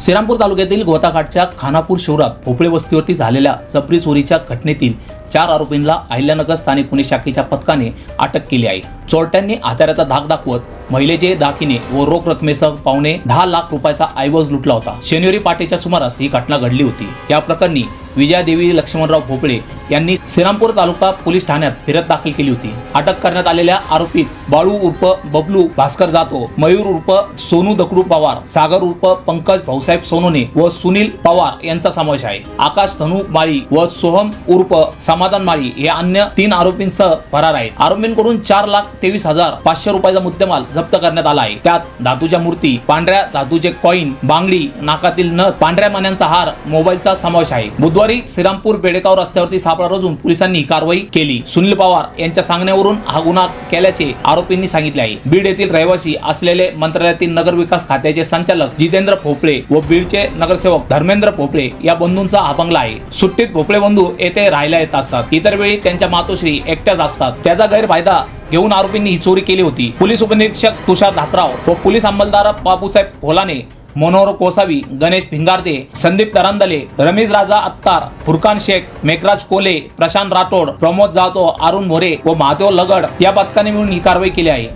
श्रीरामपूर तालुक्यातील गोताघाटच्या खानापूर शिवरात भोपळे वस्तीवरती झालेल्या जबरी चोरीच्या घटनेतील चार आरोपींना अहिल्यानगर स्थानिक गुन्हे शाखेच्या पथकाने अटक केली आहे. चोरट्यांनी हत्याराचा धाक दाखवत महिलेचे दाखिने व रोख रकमेसह पावणे दहा लाख रुपयाचा ऐवज लुटला होता. शनिवारी पाटेच्या सुमारास ही घटना घडली होती. या प्रकरणी विजयादेवी लक्ष्मणराव भोपळे यांनी श्रीरामपूर तालुका पोलीस ठाण्यात फिरत दाखल केली होती. अटक करण्यात आलेल्या आरोपीत बाळू उर्फ बबलू भास्कर जातो मयूर उर्फ सोनू दकडू पवार सागर उर्फ पंकज भाऊसाहेब सोनोने व सुनील पवार यांचा समावेश आहे. आकाश धनु माळी व सोहम उर्फ समाधान माळी हे अन्य तीन आरोपींसह फरार आहेत. आरोपींकडून चार लाख तेवीस हजार पाचशे रुपयाचा मुद्देमाल जप्त करण्यात आला आहे त्यात धातूच्या मूर्ती पांढऱ्या धातूचे कॉईन बांगडी नाकातील नथ पांढऱ्या मान्यांचा हार मोबाईलचा समावेश आहे. बुधवारी श्रीरामपूर बेडेगाव रस्त्यावरती सापळा रचून पोलिसांनी कारवाई केली. सुनील पवार यांच्या सांगण्यावरून हा गुन्हा केल्याचे आरोपींनी सांगितले आहे. बीड येथील रहिवासी असलेले मंत्रालयातील नगर विकास खात्याचे संचालक जितेंद्र भोपळे व बीडचे नगरसेवक धर्मेंद्र भोपळे या बंधूंचा हा बंगला आहे. सुट्टीत भोपळे बंधू येथे राहायला येत असतात. इतर वेळी त्यांच्या मातोश्री एकट्याच असतात. त्याचा गैरफायदा घेऊन आरोपींनी ही चोरी केली होती. पोलीस उपनिरीक्षक तुषार धात्राव व पोलीस अंमलदार बापूसाहेब भोलाने मनोहर कोसावी गणेश भिंगारते संदीप तरंदले रमेश राजा अत्तार फुरकान शेख मेघराज कोले प्रशांत राठोड प्रमोद जातो अरुण मोरे व महादेव लगड या पथकाने मिळून ही कारवाई केली आहे.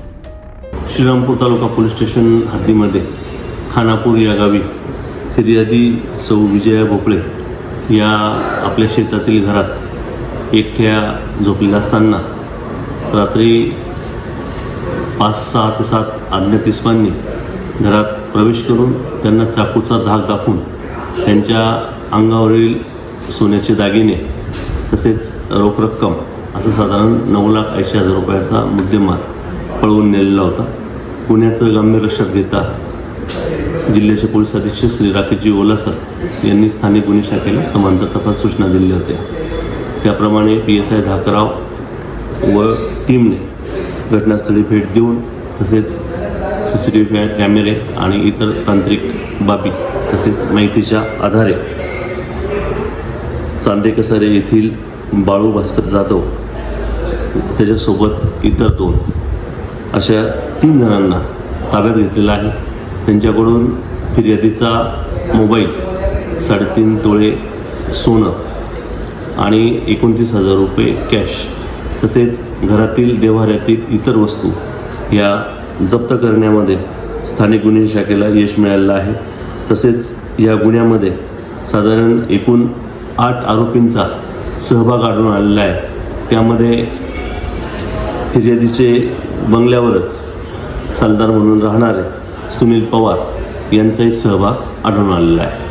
श्रीरामपूर तालुका पोलीस स्टेशन हद्दीमध्ये खानापूर या गावी फिर्यादी सौ विजया भोपळे या आपल्या शेतातील घरात एकट्या झोपलेल्या असताना रात्री पाच सहा ते सात अज्ञात इस्मांनी घरात प्रवेश करून त्यांना चाकूचा धाक दाखवून त्यांच्या अंगावरील सोन्याचे दागिने तसेच रोख रक्कम असं साधारण नऊ लाख ऐंशी हजार रुपयाचा मुद्देमाल पळवून नेलेला होता. पुण्याचं गांभीर्य लक्षात घेता जिल्ह्याचे पोलीस अधीक्षक श्री राकेशजी ओलासर यांनी स्थानिक गुन्हे शाखेला समांतर तपास सूचना दिल्या होत्या. त्याप्रमाणे पी एस आय धाकराव व टीमने घटनास्थळी भेट देऊन तसेच सी सी टी व्ही कॅमेरे आणि इतर तांत्रिक बाबी तसेच माहितीच्या आधारे चांदेकसारे येथील बाळू भास्कर जाधव त्याच्यासोबत इतर दोन अशा तीन जणांना ताब्यात घेतलेला आहे. त्यांच्याकडून फिर्यादीचा मोबाईल साडेतीन तोळे सोनं आणि एकोणतीस हजार रुपये कॅश तसेच घरातील देव्हाऱ्यातील इतर वस्तू या जप्त करण्यामध्ये स्थानिक गुन्हे शाखेला यश मिळालेलं आहे. तसेच या गुन्ह्यामध्ये साधारण एकूण आठ आरोपींचा सहभाग आढळून आलेला आहे. त्यामध्ये फिर्यादीचे बंगल्यावरच सालदार म्हणून राहणारे सुनील पवार यांचाही सहभाग आढळून आलेला आहे.